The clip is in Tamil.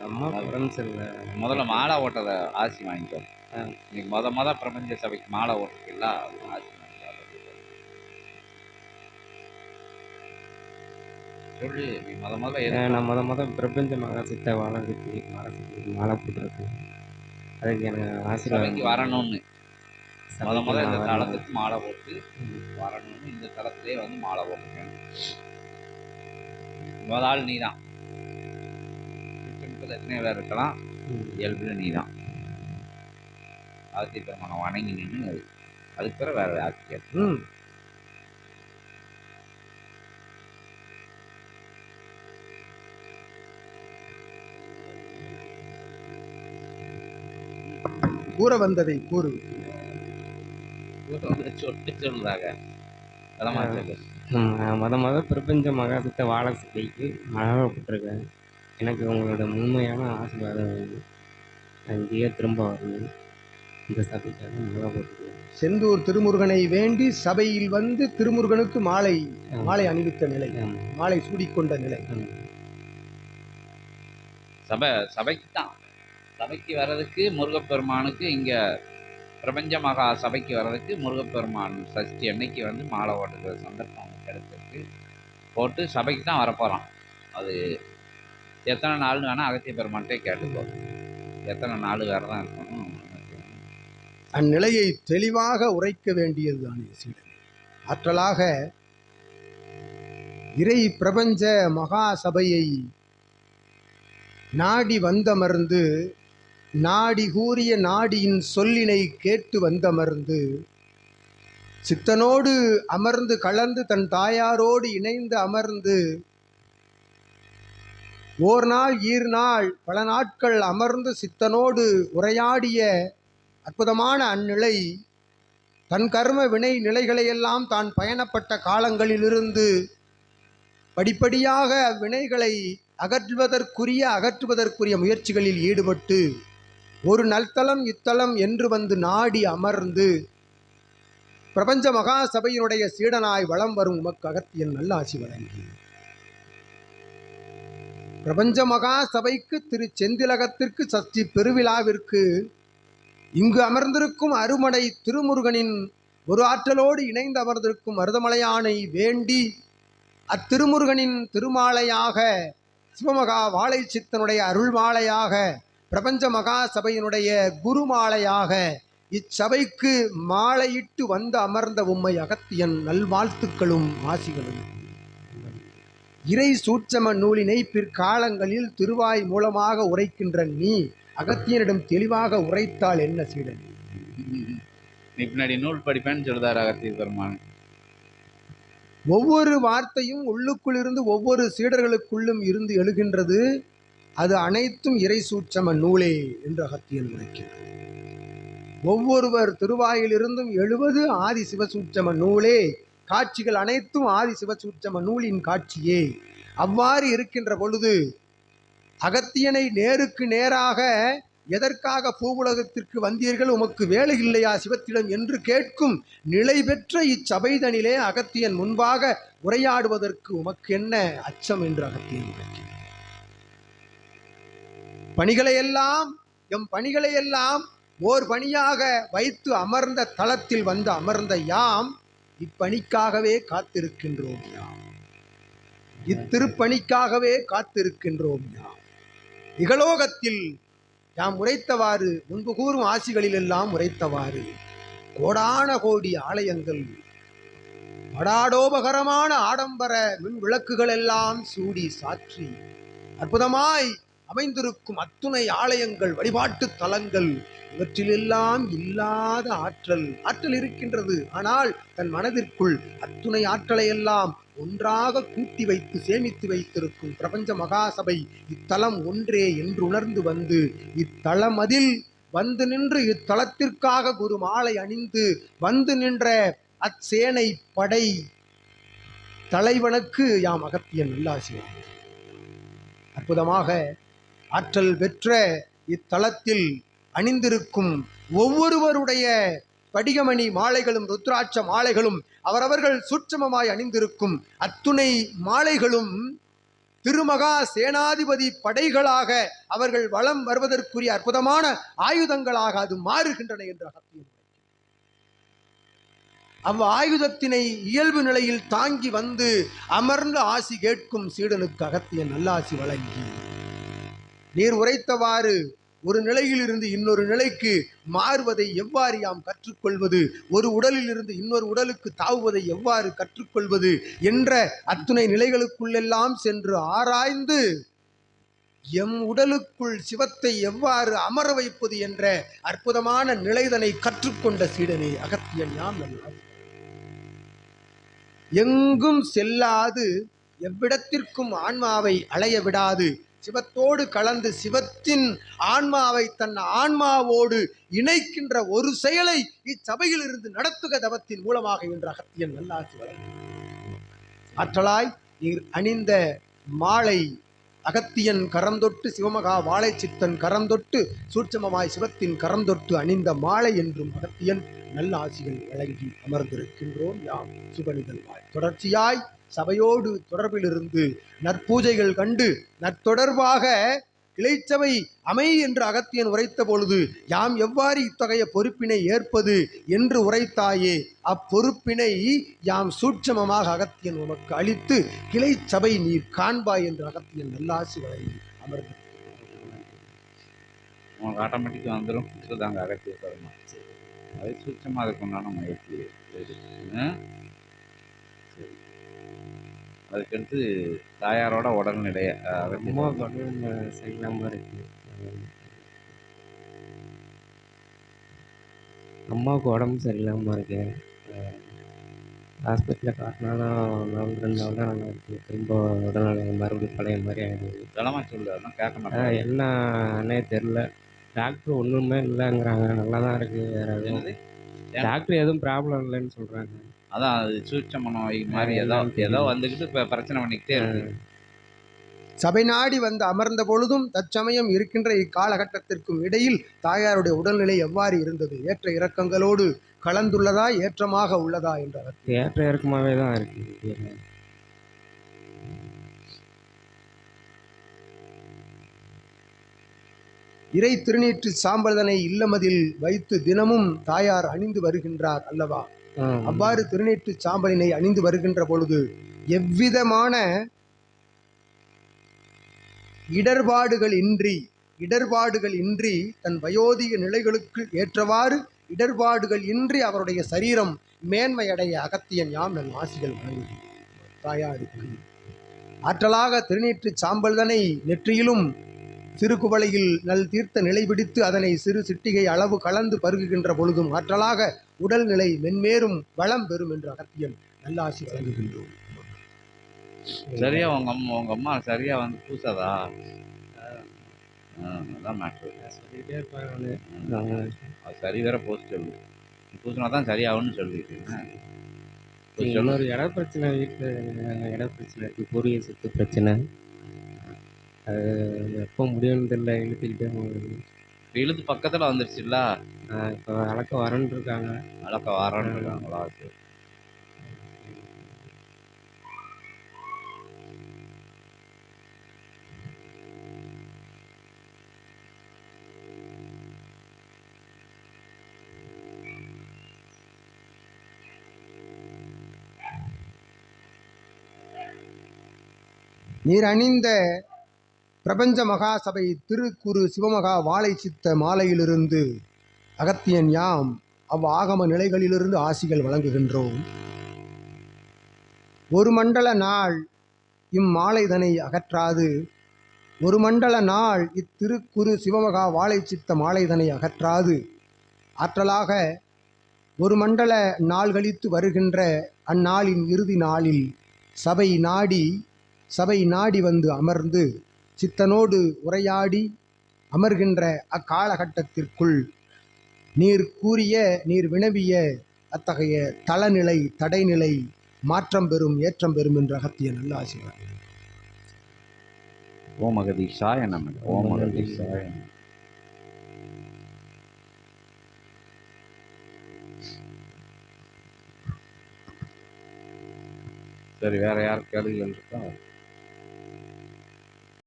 அம்மா உடம்பு சரியில்லை முதல்ல மாலை ஓட்டத ஆசி வாங்கிக்கோ. நீ முத முத பிரபஞ்ச சபைக்கு மாலை ஓட்டுறதுல ஆசி சொல்லு நீ முத முத எது நான் முத முத பிரபஞ்ச மகா சித்த வாழை சுற்றி வாழை சுற்றி மாலை போட்டிருக்கேன் அதுக்கு எனக்கு ஆசீர்வாதம். வரணும்னு. முத முத இந்த. தளத்துக்கு மாலை போட்டு. வரணும்னு இந்த தளத்திலே வந்து மாலை போட்டுருக்கேன் முத ஆள் நீ தான் பேர் இருக்கலாம். இயல்புல நீ தான் ஆதித்ய பெருமானை வணங்கி நின்று அதுக்கு பிறகு வேற ம். கூற வந்ததை கூறு. சொல்லி சொல்லுறாங்க. அதெல்லாம் சொல்லு ம், நான் முத முத பிரபஞ்ச மகா சித்த வாழை சிலைக்கு மாலை போட்டிருக்கேன் எனக்கு உங்களோட முழுமையான ஆசீர்வாதம் வேணும். நான் இங்கேயே திரும்ப வரணும். இந்த சபைக்காக மாலை போட்டிருக்கேன் செந்தூர் திருமுருகனை வேண்டி சபையில் வந்து திருமுருகனுக்கு மாலை. மாலை அணிவித்த நிலை. மாலை சூடிக்கொண்ட நிலை. சபை சபைக்கு தான் சபைக்கு வர்றதுக்கு முருகப்பெருமானுக்கு இங்க பிரபஞ்ச மகா சபைக்கு வர்றதுக்கு முருகப்பெருமான் சஷ்டி அன்னைக்கு வந்து மாலை ஓட்டுக்கிற சந்தர்ப்பம் கிடைச்சிருக்கு. போட்டு சபைக்கு தான் வரப்போகிறான் அது எத்தனை நாள்னு வேணால் அகத்திய பெருமான்ட்டே கேட்டுக்கோ. எத்தனை நாள் வேறு தான் இருக்கணும். அந்நிலையை தெளிவாக உரைக்க வேண்டியதுதான் சீடன். ஆற்றலாக இறை பிரபஞ்ச மகா சபையை நாடி வந்தமர்ந்து நாடி கூறிய நாடியின் சொல்லினை கேட்டு வந்தமர்ந்து சித்தனோடு அமர்ந்து கலந்து தன் தாயாரோடு இணைந்து அமர்ந்து ஓர் நாள் ஈர் நாள் பல நாட்கள் அமர்ந்து சித்தனோடு உரையாடிய அற்புதமான அந்நிலை தன் கர்ம வினை நிலைகளையெல்லாம் தான் பயணப்பட்ட காலங்களிலிருந்து படிப்படியாக அவ்வினைகளை அகற்றுவதற்குரிய அகற்றுவதற்குரிய முயற்சிகளில் ஈடுபட்டு ஒரு நல்தலம் இத்தலம் என்று வந்து நாடி அமர்ந்து பிரபஞ்ச மகா சபையினுடைய சீடனாய் வலம் வரும் உமக்கு அகத்தியன் நல்ல ஆசி வழங்கி பிரபஞ்ச மகா சபைக்கு திரு செந்திலகத்திற்கு சஷ்டி பெருவிழாவிற்கு இங்கு அமர்ந்திருக்கும் அருமடை திருமுருகனின் ஒரு ஆற்றலோடு இணைந்து அமர்ந்திருக்கும் மருதமலையானை வேண்டி அத்திருமுருகனின் திருமாலையாக சிவமகா வாழை சித்தனுடைய அருள்மாலையாக பிரபஞ்ச மகா சபையினுடைய குருமாலையாக இச்சபைக்கு மாலையிட்டு வந்து அமர்ந்த உம்மை அகத்தியன் நல்வாழ்த்துக்களும் ஆசிகளும். இறை சூட்சம நூலினை பிற்காலங்களில் திருவாய் மூலமாக உரைக்கின்ற நீ அகத்தியனிடம் தெளிவாக உரைத்தால் என்ன சீடன்? பின்னாடி நூல் படிப்பேன்னு சொல்லுதார் அகத்திய பெருமான். ஒவ்வொரு வார்த்தையும் உள்ளுக்குள் இருந்து ஒவ்வொரு சீடர்களுக்குள்ளும் இருந்து எழுகின்றது. அது அனைத்தும் இறை சூட்சம நூலே என்று அகத்தியன் உரைக்கின்றார் ஒவ்வொருவர் திருவாயிலிருந்தும் எழுவது ஆதி சிவசூட்சம நூலே காட்சிகள் அனைத்தும் ஆதி சிவசூட்சம நூலின் காட்சியே. அவ்வாறு இருக்கின்ற பொழுது அகத்தியனை நேருக்கு நேராக எதற்காக பூவுலகத்திற்கு வந்தீர்கள்? உமக்கு வேலை இல்லையா சிவத்திடம் என்று கேட்கும் நிலை பெற்ற இச்சபைதனிலே அகத்தியன் முன்பாக உரையாடுவதற்கு உமக்கு என்ன அச்சம் என்று அகத்தியன் பணிகளையெல்லாம் எம் பணிகளையெல்லாம் ஓர் பணியாக வைத்து அமர்ந்த தளத்தில் வந்து அமர்ந்த யாம் இப்பணிக்காகவே காத்திருக்கின்றோம் யாம். இத்திருப்பணிக்காகவே காத்திருக்கின்றோம் யாம். இகலோகத்தில் யாம் உரைத்தவாறு முன்பு கூறும் ஆசிகளிலெல்லாம் உரைத்தவாறு கோடான கோடி ஆலயங்கள் படாடோபகரமான ஆடம்பர மின் விளக்குகள் எல்லாம் சூடி சாற்றி அற்புதமாய் அமைந்திருக்கும் அத்துணை ஆலயங்கள் வழிபாட்டு தலங்கள் இவற்றிலெல்லாம் இல்லாத ஆற்றல் ஆற்றல் இருக்கின்றது. ஆனால் தன் மனதிற்குள் அத்துணை ஆற்றலை எல்லாம் ஒன்றாக கூட்டி வைத்து சேமித்து வைத்திருக்கும் பிரபஞ்ச மகாசபை இத்தலம் ஒன்றே என்று உணர்ந்து வந்து இத்தலமதில் வந்து நின்று இத்தலத்திற்காக குரு மாலை அணிந்து வந்து நின்ற அச்சேனை படை தலைவனுக்கு யாம் அகத்தியன் நல்லாசி அற்புதமாக ஆற்றல் பெற்ற இத்தலத்தில் அணிந்திருக்கும் ஒவ்வொருவருடைய படிகமணி மாலைகளும் ருத்ராட்ச மாலைகளும் அவரவர்கள் சூட்சமமாய் அணிந்திருக்கும் அத்துணை மாலைகளும் திருமகா சேனாதிபதி படைகளாக அவர்கள் வளம் வருவதற்குரிய அற்புதமான ஆயுதங்களாக அது மாறுகின்றன என்ற அகத்தியம் அவ் ஆயுதத்தினை இயல்பு நிலையில் தாங்கி வந்து அமர்ந்து ஆசி கேட்கும் சீடனுக்கு அகத்திய நல்லாசி வழங்கி நீர் உரைத்தவாறு ஒரு நிலையிலிருந்து இன்னொரு நிலைக்கு மாறுவதை எவ்வாறு யாம் கற்றுக்கொள்வது? ஒரு உடலிலிருந்து இன்னொரு உடலுக்கு தாவுவதை எவ்வாறு கற்றுக்கொள்வது? என்ற அத்துணை நிலைகளுக்குள்ளெல்லாம் சென்று ஆராய்ந்து எம் உடலுக்குள் சிவத்தை எவ்வாறு அமர வைப்பது என்ற அற்புதமான நிலைதனை கற்றுக்கொண்ட சீடனே அகத்தியன் யாம் எங்கும் செல்லாது எவ்விடத்திற்கும் ஆன்மாவை அலைய விடாது சிவத்தோடு கலந்து சிவத்தின் ஆன்மாவை தன் ஆன்மாவோடு இணைக்கின்ற ஒரு செயலை இச்சபையில் இருந்து நடத்துக தவத்தின் மூலமாக என்ற அகத்தியன் நல்லாசி ஆற்றலாய் நீர் அணிந்த மாலை அகத்தியன் கரந்தொட்டு சிவமகா வாழைச்சித்தன் கரந்தொட்டு சூட்சமமாய் சிவத்தின் கரந்தொட்டு அணிந்த மாலை என்றும் அகத்தியன் நல்ல ஆசிகள் வழங்கி அமர்ந்திருக்கின்றோம் யாம் சுபனிதல் வாய் தொடர்ச்சியாய் சபையோடு தொடர்பில் இருந்து நற்பூஜைகள் கண்டு நற்தொடர்பாக கிளைச்சபை அமை என்று அகத்தியன் உரைத்த பொழுது யாம் எவ்வாறு இத்தகைய பொறுப்பினை ஏற்பது என்று உரைத்தாயே அப்பொறுப்பினை யாம் சூட்சமமாக அகத்தியன் உமக்கு அளித்து கிளைச்சபை நீர் காண்பாய் என்று அகத்தியன் நல்லாசி வழங்கி அமர்ந்து உங்களுக்கு ஆட்டோமேட்டிக்காக வந்துடும் இதுதாங்க அகத்திய கர்மா அது சூட்சமாக அதுக்கு உண்டான முயற்சி சரி. அதுக்கடுத்து தாயாரோட அம்மா உடம்பு சரியில்லாமல் இருக்கு. அம்மாவுக்கு உடம்பு சரியில்லாமல் இருக்கு. ஹாஸ்பிட்டலில் காட்டினாலும் நாள் ரெண்டு நாள் தான் நல்லா இருக்கு. திரும்ப உடல்நிலை மறுபடியும் பழைய மாதிரி ஆகிடுது இதெல்லாம் சொல்லு அதெல்லாம் கேட்க மாட்டேன். என்னன்னே தெரில டாக்டர் ஒன்றுமே இல்லைங்கிறாங்க. நல்லா தான் இருக்கு வேற எதுவும் என்னது? டாக்டர் எதுவும் ப்ராப்ளம் இல்லைன்னு சொல்கிறாங்க அதான் அது சூட்சம மாதிரி ஏதோ. ஏதோ வந்துக்கிட்டு இப்போ பிரச்சனை பண்ணிக்கிட்டே இருக்கு சபை நாடி வந்து அமர்ந்த பொழுதும் தற்சமயம் இருக்கின்ற இக்காலகட்டத்திற்கும் இடையில் தாயாருடைய உடல்நிலை எவ்வாறு இருந்தது? ஏற்ற இறக்கங்களோடு கலந்துள்ளதா ஏற்றமாக உள்ளதா என்றார் ஏற்ற இறக்கமாகவே தான் இருக்கு. இறை திருநீற்று சாம்பல்தனை இல்லமதில் வைத்து தினமும் தாயார் அணிந்து வருகின்றார் அல்லவா? அவ்வாறு திருநீற்று சாம்பலினை அணிந்து வருகின்ற பொழுது எவ்விதமான இடர்பாடுகள் இன்றி இடர்பாடுகள் இன்றி தன் வயோதிக நிலைகளுக்கு ஏற்றவாறு இடர்பாடுகள் இன்றி அவருடைய சரீரம் மேன்மையடைய அகத்தியன் யாம் நன் ஆசிகள் வழங்கி தாயாருக்கு ஆற்றலாக திருநீற்று சாம்பல்தனை நெற்றியிலும் திருக்குவளையில் நல் தீர்த்த நிலை பிடித்து அதனை சிறு சிட்டிகை அளவு கலந்து பருகுகின்ற பொழுதும் ஆற்றலாக உடல்நிலை மென்மேலும் வளம் பெறும் என்று அகத்தியன் நல்லாசி வழங்குகின்றோம். சரியா உங்க அம்மா உங்க அம்மா சரியா வந்து பூசாதா? அதான் மேட்ரு இருப்பாங்க அது சரி வேற போஸ்ட் சொல்லு. பூசினா தான் சரியாகும்னு சொல்லிட்டு இன்னொரு இட பிரச்சனை வீட்டில் இட பிரச்சனை இருக்குது பூர்வீக சொத்து பிரச்சனை. அது எப்போ முடியும்னு தெரியல இழுத்துக்கிட்டே போகுது. இழுத்து பக்கத்துல வந்துருச்சுல்ல? இப்போ வழக்க வரன்னு இருக்காங்க. அளக்க வாரன்னு இருக்காங்களா சரி. நீர் அணிந்த பிரபஞ்ச மகாசபை திருக்குறு சிவமகா வாழை சித்த மாலையிலிருந்து அகத்தியன் யாம் அவ் ஆகம நிலைகளிலிருந்து ஆசிகள் வழங்குகின்றோம். ஒரு மண்டல நாள் இம்மாலைதனை அகற்றாது. ஒரு மண்டல நாள் இத்திருக்குறு சிவமகா வாழை சித்த மாலைதனை அகற்றாது. ஆற்றலாக ஒரு மண்டல நாள் கழித்து வருகின்ற அந்நாளின் இறுதி நாளில் சபை நாடி சபை நாடி வந்து அமர்ந்து சித்தனோடு உரையாடி அமர்கின்ற அக்காலகட்டத்திற்குள் நீர் கூறிய நீர் வினவிய அத்தகைய தளநிலை தடைநிலை மாற்றம் பெறும் ஏற்றம் பெறும் என்று அகத்திய நல்ல ஆசீர்வாதம் ஓம் அகதீஷாய நம ஓம் அகதீஷாய நம சரி வேற யார் கேள்விகள் இருக்கா?